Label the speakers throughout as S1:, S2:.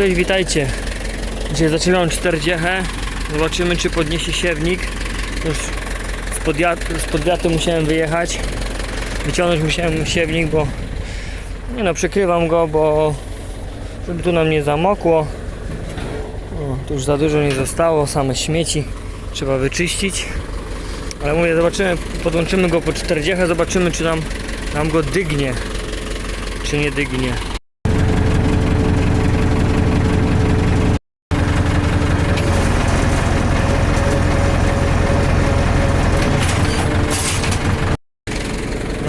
S1: Cześć, witajcie. Dzisiaj zaczynam 40. Zobaczymy, czy podniesie siewnik. Już spod, spod musiałem wyjechać. Wyciągnąć musiałem siewnik, bo nie no, przykrywam go, bo żeby tu nam nie zamokło. O, tu już za dużo nie zostało, same śmieci trzeba wyczyścić. Ale mówię, zobaczymy, podłączymy go po 40, zobaczymy, czy nam, nam go dygnie, czy nie dygnie.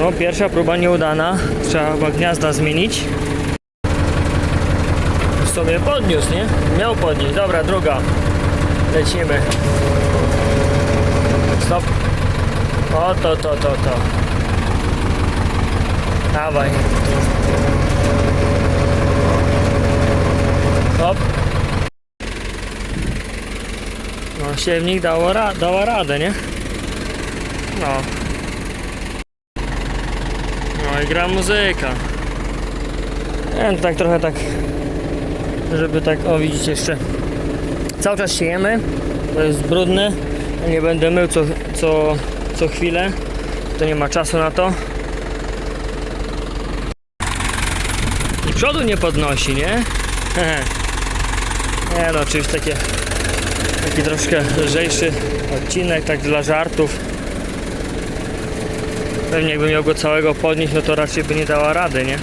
S1: No, pierwsza próba nieudana. Trzeba chyba gniazda zmienić. Sobie podniósł, nie? Miał podnieść. Dobra, druga. Lecimy. Stop. O, to, to, to, to. Dawaj. Hop. No, siewnik dało ra dała radę, nie? No. No i gra muzyka. Ja tak trochę tak, żeby tak, o widzicie jeszcze, cały czas siejemy, to jest brudne, nie będę mył co, co, co chwilę, to nie ma czasu na to. I przodu nie podnosi, nie? nie no, oczywiście takie, taki troszkę lżejszy odcinek, tak dla żartów. Pewnie jakby miał go całego podnieść, no to raczej by nie dała rady, nie?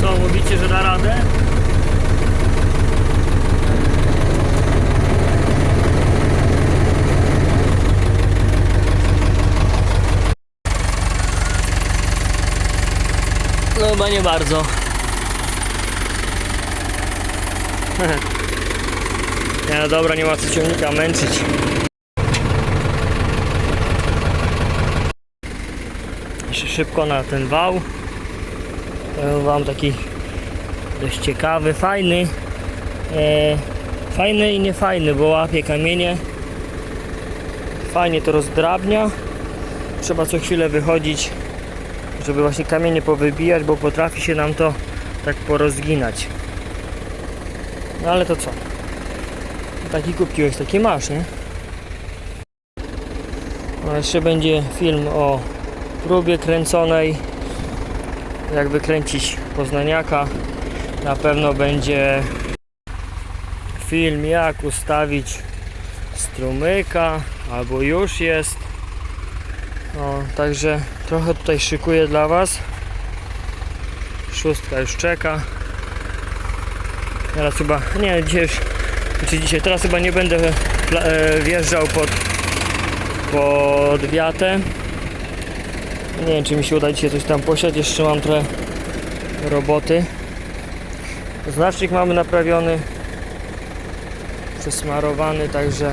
S1: Co, mówicie, że da radę? No chyba nie bardzo. Nie no dobra, nie ma co ciągnika męczyć. Szybko na ten wał. Wam taki dość ciekawy, fajny. E, fajny i niefajny, bo łapie kamienie. Fajnie to rozdrabnia. Trzeba co chwilę wychodzić, żeby właśnie kamienie powybijać, bo potrafi się nam to tak porozginać. No ale to co? Taki kupiłeś, taki masz, nie? No jeszcze będzie film o próbie kręconej jak wykręcić poznaniaka na pewno będzie film jak ustawić strumyka albo już jest. No, także trochę tutaj szykuję dla was. Szóstka już czeka. Teraz chyba nie dzisiaj już czy dzisiaj teraz chyba nie będę e, wjeżdżał pod pod wiatę nie wiem, czy mi się uda dzisiaj coś tam posiać. Jeszcze mam trochę roboty. Znacznik mamy naprawiony. Przesmarowany, także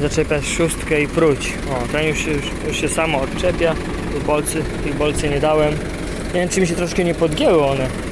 S1: zaczepiać szóstkę i próć. O, ten już, już, już się samo odczepia. Tych bolcy, tych bolcy nie dałem. Nie wiem, czy mi się troszkę nie podgięły one.